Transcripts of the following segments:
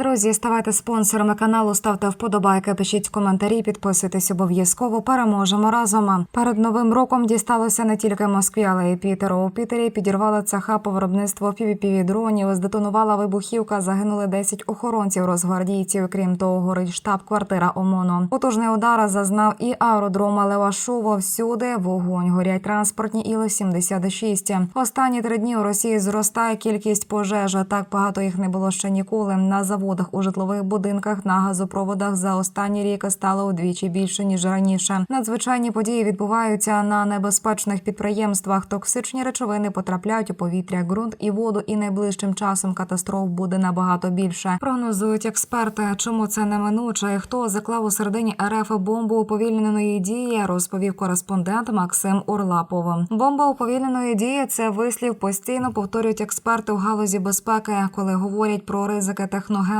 Друзі, ставайте спонсорами каналу, ставте вподобайки, пишіть коментарі, підписуйтесь обов'язково. Переможемо разом. Перед новим роком дісталося не тільки Москві, але й Пітеру. У Пітері підірвали цеха по виробництву pvpv дронів. Здетонувала вибухівка. Загинули 10 охоронців розгвардійців. Крім того, горить штаб-квартира ОМОНу. Потужний удар зазнав і аеродром Левашово. Всюди вогонь горять транспортні іли 76 Останні три дні у Росії зростає кількість пожеж. Так багато їх не було ще ніколи. На заводах у житлових будинках на газопроводах за останні рік стало удвічі більше ніж раніше. Надзвичайні події відбуваються на небезпечних підприємствах. Токсичні речовини потрапляють у повітря, ґрунт і воду. І найближчим часом катастроф буде набагато більше. Прогнозують експерти. Чому це неминуче? Хто заклав у середині РФ бомбу уповільненої дії? Розповів кореспондент Максим Орлапов. Бомба уповільненої дії це вислів постійно повторюють експерти у галузі безпеки, коли говорять про ризики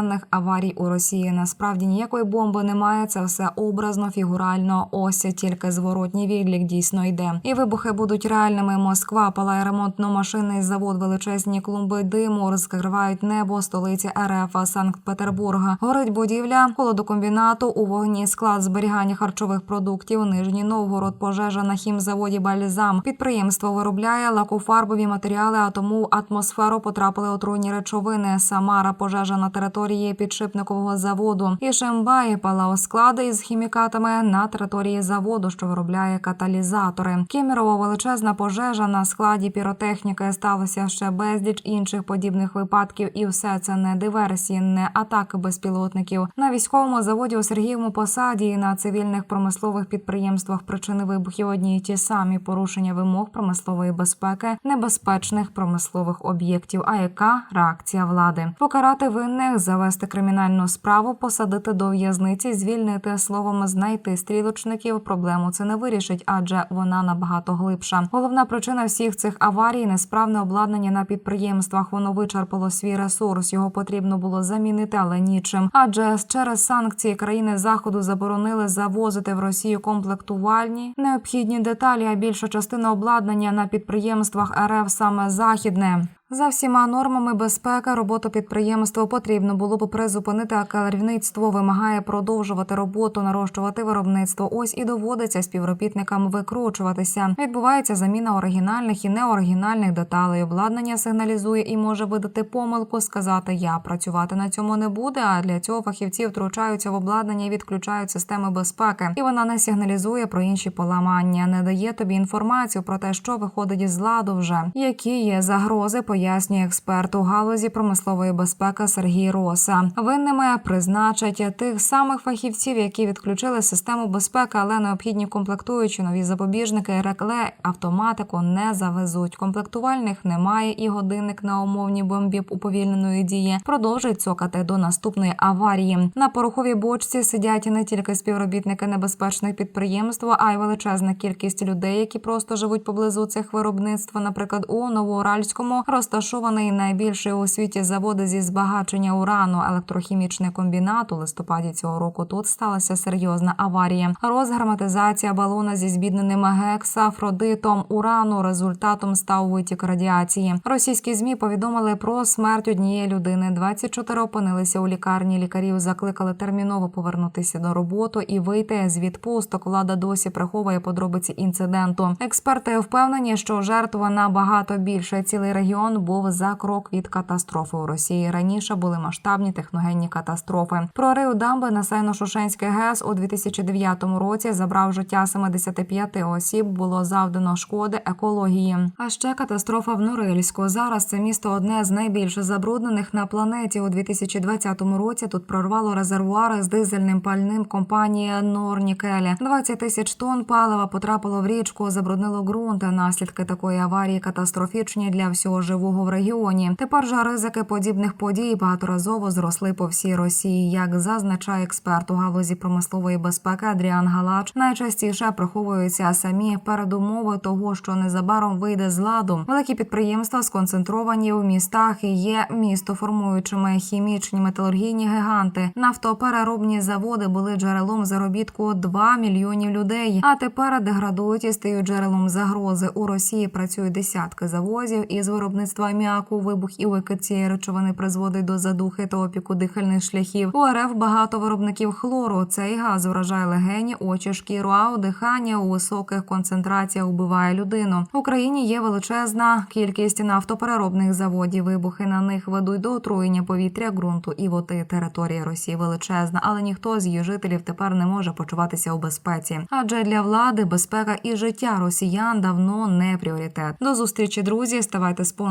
техногенних аварій у Росії. Насправді ніякої бомби немає. Це все образно, фігурально. Ось тільки зворотній відлік дійсно йде. І вибухи будуть реальними. Москва палає ремонтно-машинний завод, величезні клумби диму розкривають небо столиці РФ Санкт-Петербурга. Горить будівля холодокомбінату у вогні склад зберігання харчових продуктів. Нижній Новгород пожежа на хімзаводі Бальзам. Підприємство виробляє лакофарбові матеріали, а тому в атмосферу потрапили отруйні речовини. Самара пожежа на території підшипникового заводу. І Шимбай палав склади із хімікатами на території заводу, що виробляє каталізатори. Кемерово величезна пожежа на складі піротехніки сталося ще безліч інших подібних випадків, і все це не диверсії, не атаки безпілотників. На військовому заводі у Сергієвому посаді і на цивільних промислових підприємствах причини вибухів одні й ті самі порушення вимог промислової безпеки, небезпечних промислових об'єктів. А яка реакція влади? Покарати винних, завести кримінальну справу, посадити до в'язниці, звільнити словом, знайти стрілочників. Проблему це не вирішить, адже вона набагато глибша. Головна причина всіх цих аварій несправне обладнання на підприємствах. Воно вичерпало свій ресурс. Його потрібно було замінити, але нічим. Адже через санкції країни заходу заборонили завозити в Росію комплектувальні необхідні деталі. А більша частина обладнання на підприємствах РФ саме західне. За всіма нормами безпеки роботу підприємства потрібно було б призупинити, а керівництво вимагає продовжувати роботу, нарощувати виробництво. Ось і доводиться співробітникам викручуватися. Відбувається заміна оригінальних і неоригінальних деталей. Обладнання сигналізує і може видати помилку, сказати я працювати на цьому не буде. А для цього фахівці втручаються в обладнання і відключають системи безпеки. І вона не сигналізує про інші поламання, не дає тобі інформацію про те, що виходить із ладу вже які є загрози пояснює експерт у галузі промислової безпеки Сергій Роса. Винними призначать тих самих фахівців, які відключили систему безпеки, але необхідні комплектуючі нові запобіжники, рекле автоматику не завезуть. Комплектувальних немає, і годинник на умовній бомбі уповільненої дії продовжують цокати до наступної аварії. На пороховій бочці сидять не тільки співробітники небезпечних підприємств, а й величезна кількість людей, які просто живуть поблизу цих виробництв. Наприклад, у Новоуральському розташований найбільший у світі завод зі збагачення урану електрохімічний комбінат. У листопаді цього року тут сталася серйозна аварія. Розгерметизація балона зі збідненим гексафродитом урану результатом став витік радіації. Російські змі повідомили про смерть однієї людини. 24 опинилися у лікарні. Лікарів закликали терміново повернутися до роботи і вийти з відпусток. Влада досі приховує подробиці інциденту. Експерти впевнені, що жертва набагато більше. Цілий регіон був за крок від катастрофи у Росії. Раніше були масштабні техногенні катастрофи. Прорив дамби на Сайно-Шушенський ГЕС у 2009 році забрав життя 75 осіб. Було завдано шкоди екології. А ще катастрофа в Норильську. Зараз це місто одне з найбільш забруднених на планеті. У 2020 році тут прорвало резервуари з дизельним пальним компанія Норнікелі. 20 тисяч тонн палива потрапило в річку, забруднило ґрунт. Наслідки такої аварії катастрофічні для всього живого в регіоні. Тепер же ризики подібних подій багаторазово зросли по всій Росії. Як зазначає експерт у галузі промислової безпеки Адріан Галач, найчастіше приховуються самі передумови того, що незабаром вийде з ладу. Великі підприємства сконцентровані в містах і є містоформуючими хімічні металургійні гіганти. Нафтопереробні заводи були джерелом заробітку 2 мільйонів людей. А тепер деградують і стають джерелом загрози. У Росії працюють десятки заводів із виробництва виробництва аміаку, вибух і викид цієї речовини призводить до задухи та опіку дихальних шляхів. У РФ багато виробників хлору. Цей газ вражає легені, очі, шкіру, а дихання у високих концентраціях вбиває людину. В Україні є величезна кількість нафтопереробних заводів. Вибухи на них ведуть до отруєння повітря, ґрунту і води. Територія Росії величезна, але ніхто з її жителів тепер не може почуватися у безпеці. Адже для влади безпека і життя росіян давно не пріоритет. До зустрічі, друзі. Ставайте